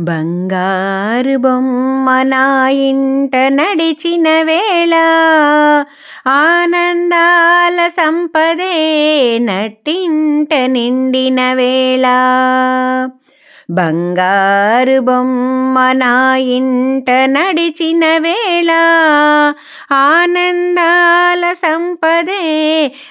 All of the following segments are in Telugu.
బంగారు బొమ్మ నా ఇంట నడిచిన వేళ ఆనందాల సంపదే నట్టింట నిండిన వేళ. బంగారు బొమ్మ నా ఇంట నడిచిన వేళ ఆనందాల సంపదే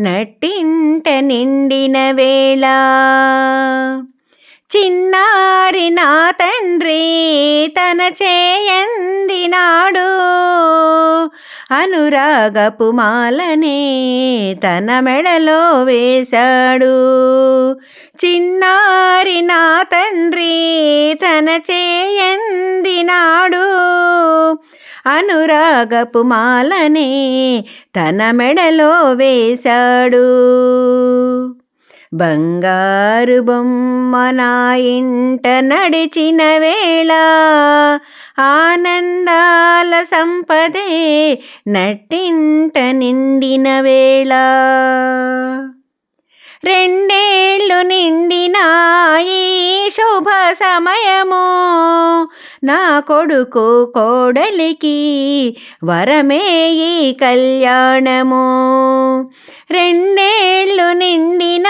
నట్టింట నిండిన వేళ. చిన్నారి నా తండ్రి తన చేయందినాడు అనురాగపు మాలనే తన మెడలో వేశాడు. చిన్నారి నా తండ్రి తన చేయందినాడు అనురాగపు మాలనే తన మెడలో వేశాడు. బంగారు బొమ్మ నా ఇంట నడిచిన వేళ ఆనందాల సంపదే నట్టింట నిండిన వేళ. రెండేళ్ళు నిండిన ఈ శుభ సమయము. నా కొడుకు కోడలికి వరమే ఈ కళ్యాణము. రెండేళ్ళు నిండిన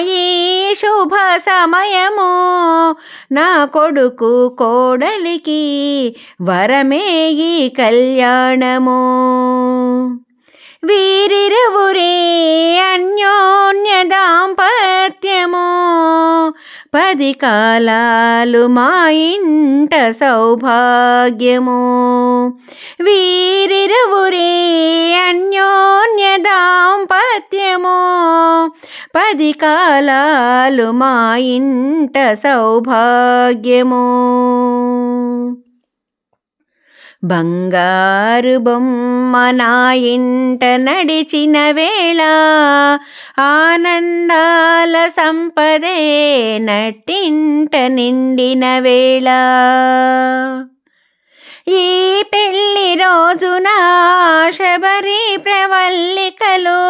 ఈ శుభ సమయము. నా కొడుకు కోడలికి వరమే ఈ కళ్యాణము. వీరిరువురే అన్యోన్య దాంపత్యము పది కాలాలు మా ఇంట సౌభాగ్యము. వీరిరువురే అన్యోన్య దాంపత్యము పది కాలాలు మా ఇంట సౌభాగ్యము. బంగారు బొమ్మ నా ఇంట నడిచిన వేళ ఆనందాల సంపదే నటింట నిండిన వేళ. ఈ పెళ్ళి రోజున శబరి ప్రవల్లికలు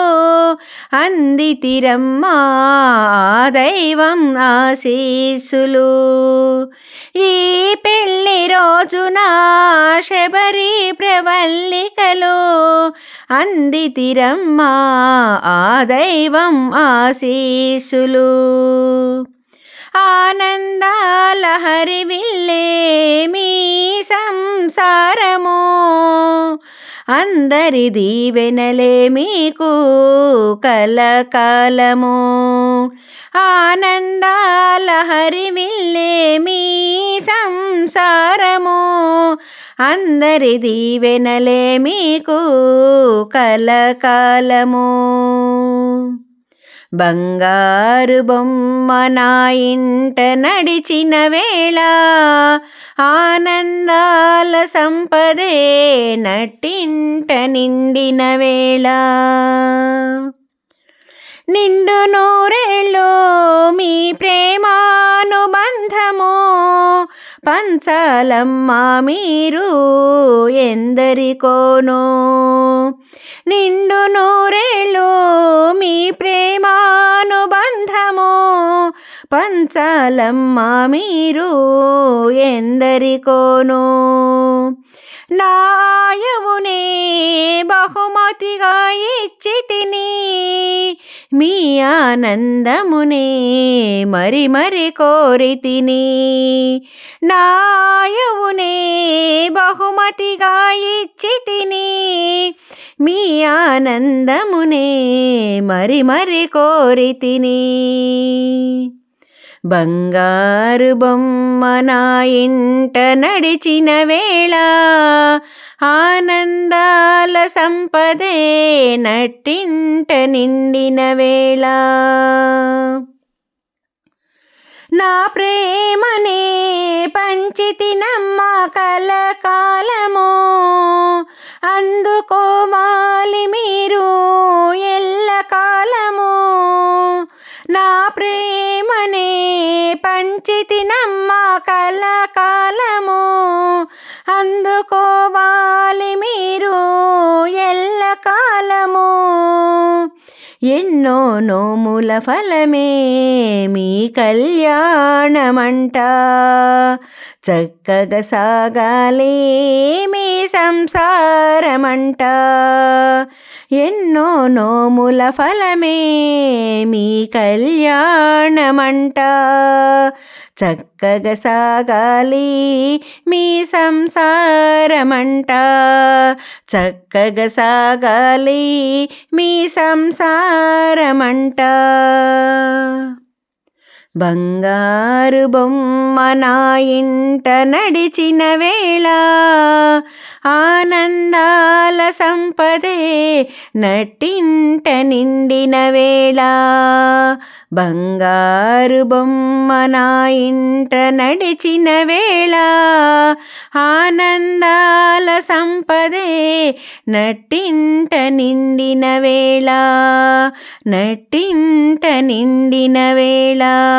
అందితిరమ్మా దైవం ఆశీస్సులు. ఈ పెళ్ళి రోజున శబరి ప్రవల్లికలు అందితిరమ్మా ఆ దైవం ఆశీస్సులు. ఆనందాలహరి హరివిల్లే సంసారము? అందరి దీవెనలే మీకు కలకాలము ఆనందాలహరి హరివిల్లే మీ సంసారము? అందరి దీవెనలే మీకు కలకాలము బంగారు బొమ్మ నా ఇంట నడిచిన వేళ ఆనందాల సంపదే నటింట నిండిన వేళ. నిండు నూరేళ్ళు మీ ప్రేమానుబంధము పంచాలమ్మా మీరు ఎందరికోనో. నిండు నూరేళ్ళు మీ ప్రేమానుబంధము. పంచాలమ్మ మీరు ఎందరికోనో. నాయవునే బహుమతిగా ఇచ్చి తిని మీ ఆనందమునే మరి మరి కోరి తిని. నాయవునే బహుమతిగా ఇచ్చి తిని మీ ఆనందమునే మరి మరి కోరి తిని. బంగారు బొమ్మ నా ఇంట నడిచిన వేళ ఆనందాల సంపదే నట్టింట నిండిన వేళ. నా ప్రేమనే పంచితినమ్మ కలకాలము అందుకోవాలి మీరు ఎల్ల కాలము పంచితినమ్మ కలకాలము. అందుకోవాలి మీరు ఎల్లకాలము. ఎన్నో నోముల ఫలమే మీ కళ్యాణమంట. చక్కగా సాగాలి మీ సంసారమంట. ఎన్నో నోముల ఫలమే మీ కళ్యాణమంట. చక్కగా సాగాలి మీ సంసారమంట. చక్కగా సాగాలి మీ సంసారమంట. బంగారు బొమ్మ నా ఇంట నడిచిన వేళ ఆనందాల సంపదే నటింట నిండిన వేళ. బంగారు బొమ్మ నా ఇంట నడిచిన వేళ ఆనందాల సంపదే నటింట నిండిన వేళ నటింట నిండిన వేళ.